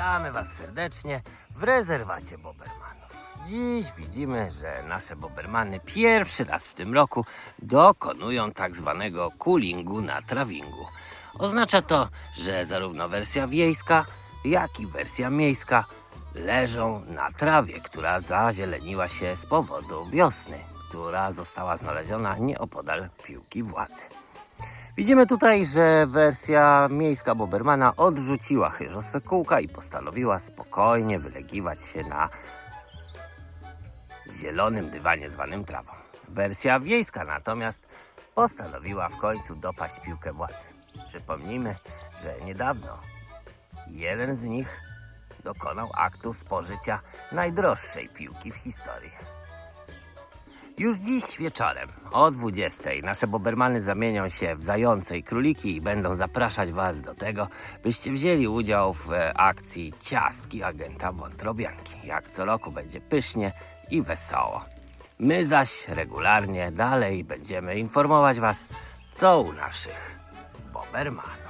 Witamy Was serdecznie w rezerwacie Bobermanów. Dziś widzimy, że nasze Bobermany pierwszy raz w tym roku dokonują tak zwanego coolingu na trawingu. Oznacza to, że zarówno wersja wiejska, jak i wersja miejska leżą na trawie, która zazieleniła się z powodu wiosny, która została znaleziona nieopodal piłki władzy. Widzimy tutaj, że wersja miejska Bobermana odrzuciła chyżoswe kółka i postanowiła spokojnie wylegiwać się na zielonym dywanie zwanym trawą. Wersja wiejska natomiast postanowiła w końcu dopaść piłkę władzy. Przypomnijmy, że niedawno jeden z nich dokonał aktu spożycia najdroższej piłki w historii. Już dziś wieczorem o 20 nasze Bobermany zamienią się w zające i króliki i będą zapraszać Was do tego, byście wzięli udział w e, akcji Ciastki Agenta Wątrobianki. Jak co roku będzie pysznie i wesoło. My zaś regularnie dalej będziemy informować Was, co u naszych Bobermanów.